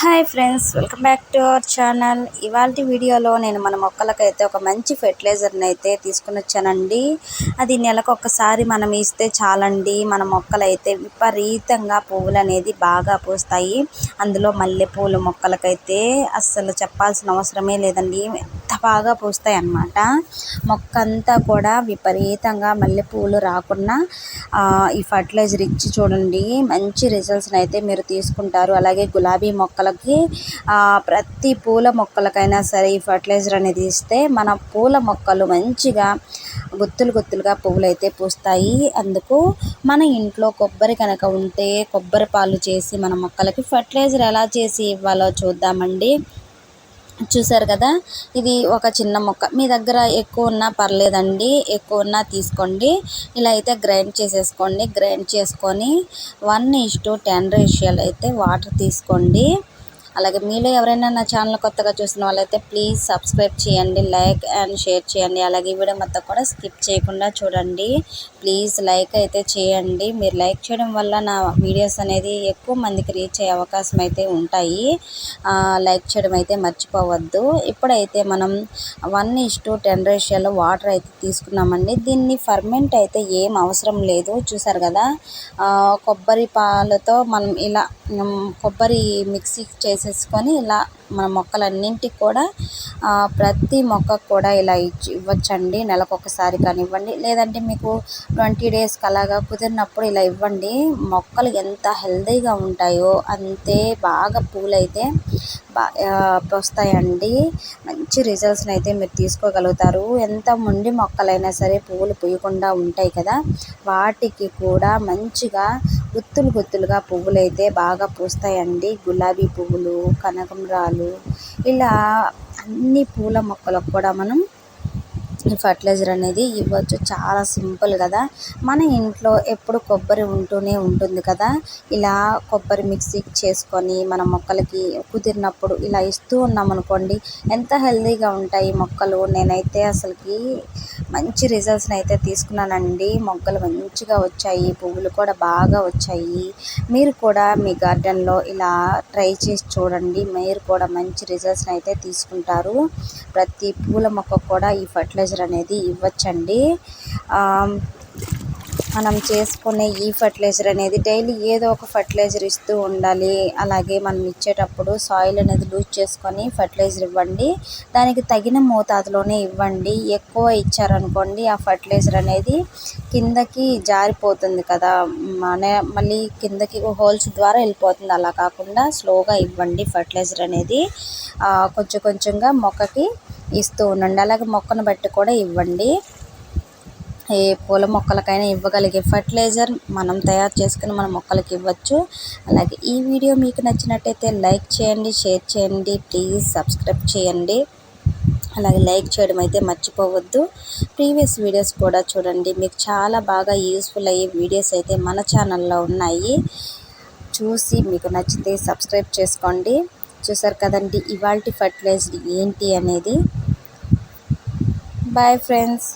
Hi friends welcome back to our channel. ఇవాళ వీడియోలో నేను మన మొక్కలకైతే ఒక మంచి ఫెర్టిలైజర్ని అయితే తీసుకుని వచ్చానండి. అది నెలకు ఒక్కసారి మనం ఇస్తే చాలండి. మన మొక్కలైతే విపరీతంగా పువ్వులు అనేది బాగా పూస్తాయి. అందులో మల్లెపూల మొక్కలకైతే అస్సలు చెప్పాల్సిన అవసరమే లేదండి. బాగా పూస్తాయి అన్నమాట. మొక్క అంతా కూడా విపరీతంగా మల్లెపూలు రాకుండా ఈ ఫర్టిలైజర్ ఇచ్చి చూడండి మంచి రిజల్ట్స్ని అయితే మీరు తీసుకుంటారు. అలాగే గులాబీ మొక్కలకి ప్రతి పూల మొక్కలకైనా సరే ఈ ఫర్టిలైజర్ అనేది ఇస్తే మన పూల మొక్కలు మంచిగా గుత్తులు గుత్తులుగా పువ్వులు అయితే పూస్తాయి. అందుకు మన ఇంట్లో కొబ్బరి కనుక ఉంటే కొబ్బరి పాలు చేసి మన మొక్కలకి ఫర్టిలైజర్ ఎలా చేసి ఇవ్వాలో చూద్దామండి. చూసారు కదా? ఇది ఒక చిన్న మొక్క. మీ దగ్గర ఎక్కువ ఉన్నా పర్లేదండి. ఎక్కువ ఉన్నా తీసుకోండి. ఇలా అయితే గ్రైండ్ చేసేసుకోండి. గ్రైండ్ చేసుకొని వన్ ఇస్ టు టెన్ రేషియోలో అయితే వాటర్ తీసుకోండి. అలాగే మీలో ఎవరైనా నా ఛానల్ కొత్తగా చూసిన వాళ్ళైతే ప్లీజ్ సబ్స్క్రైబ్ చేయండి లైక్ అండ్ షేర్ చేయండి. అలాగే వీడియో మొత్తం కూడా స్కిప్ చేయకుండా చూడండి. ప్లీజ్ లైక్ అయితే చేయండి. మీరు లైక్ చేయడం వల్ల నా వీడియోస్ అనేది ఎక్కువ మందికి రీచ్ అయ్యే అవకాశం అయితే ఉంటాయి. లైక్ చేయడం అయితే మర్చిపోవద్దు. ఇప్పుడైతే మనం వన్ ఇస్ టు టెన్ రేషియోలో వాటర్ అయితే తీసుకున్నామండి. దీన్ని ఫర్మెంట్ అయితే ఏం అవసరం లేదు. చూసారు కదా? కొబ్బరి పాలతో మనం ఇలా కొబ్బరి మిక్సీ చేసేసుకొని ఇలా మన మొక్కలన్నింటికి కూడా ప్రతి మొక్కకు కూడా ఇలా ఇచ్చి ఇవ్వచ్చండి. నెలకు ఒకసారి కానివ్వండి. లేదంటే మీకు ట్వంటీ డేస్కి అలాగా కుదిరినప్పుడు ఇలా ఇవ్వండి. మొక్కలు ఎంత హెల్తీగా ఉంటాయో అంతే బాగా పూలైతే వస్తాయండి. మంచి రిజల్ట్స్ని అయితే మీరు తీసుకోగలుగుతారు. ఎంత ముండి మొక్కలైనా సరే పువ్వులు పూయకుండా ఉంటాయి కదా. వాటికి కూడా మంచిగా గుత్తులు గుత్తులుగా పువ్వులైతే బాగా పూస్తాయండి. గులాబీ పువ్వులు కనకంబరాలు ఇలా అన్ని పూల మొక్కలకు కూడా మనం ఫర్టిలైజర్ అనేది ఇవ్వచ్చు. చాలా సింపుల్ కదా. మన ఇంట్లో ఎప్పుడు కొబ్బరి ఉంటూనే ఉంటుంది కదా. ఇలా కొబ్బరి మిక్సీ చేసుకొని మన మొక్కలకి కుదిరినప్పుడు ఇలా ఇస్తూ ఉన్నాం అనుకోండి ఎంత హెల్తీగా ఉంటాయి మొక్కలు. నేనైతే అసలుకి మంచి రిజల్ట్స్ని అయితే తీసుకున్నానండి. మొక్కలు మంచిగా వచ్చాయి. పువ్వులు కూడా బాగా వచ్చాయి. మీరు కూడా మీ గార్డెన్లో ఇలా ట్రై చేసి చూడండి. మీరు కూడా మంచి రిజల్ట్స్ని అయితే తీసుకుంటారు. ప్రతి పూల మొక్క కూడా ఈ ఫర్టిలైజర్ అనేది ఇవ్వచ్చండి. మనం చేసుకునే ఈ ఫర్టిలైజర్ అనేది డైలీ ఏదో ఒక ఫర్టిలైజర్ ఇస్తూ ఉండాలి. అలాగే మనం ఇచ్చేటప్పుడు సాయిల్ అనేది లూజ్ చేసుకొని ఫర్టిలైజర్ ఇవ్వండి. దానికి తగిన మోతాదులోనే ఇవ్వండి. ఎక్కువ ఇచ్చారనుకోండి ఆ ఫర్టిలైజర్ అనేది కిందకి జారిపోతుంది కదా. మన మళ్ళీ కిందకి హోల్స్ ద్వారా వెళ్ళిపోతుంది. అలా కాకుండా స్లోగా ఇవ్వండి ఫర్టిలైజర్ అనేది. కొంచెం కొంచెంగా మొక్కకి ఇస్తూ ఉండండి. అలాగే మొక్కను బట్టి కూడా ఇవ్వండి. ఏ పూల మొక్కలకైనా ఇవ్వగలిగే ఫర్టిలైజర్ మనం తయారు చేసుకుని మన మొక్కలకి ఇవ్వచ్చు. అలాగే ఈ వీడియో మీకు నచ్చినట్టయితే లైక్ చేయండి షేర్ చేయండి ప్లీజ్ సబ్స్క్రైబ్ చేయండి. అలాగే లైక్ చేయడం అయితే మర్చిపోవద్దు. ప్రీవియస్ వీడియోస్ కూడా చూడండి. మీకు చాలా బాగా యూస్ఫుల్ అయ్యే వీడియోస్ అయితే మన ఛానల్లో ఉన్నాయి. చూసి మీకు నచ్చితే సబ్స్క్రైబ్ చేసుకోండి. చూసారు కదండి ఇవాల్టి ఫర్టిలైజర్ ఏంటి అనేది? Bye friends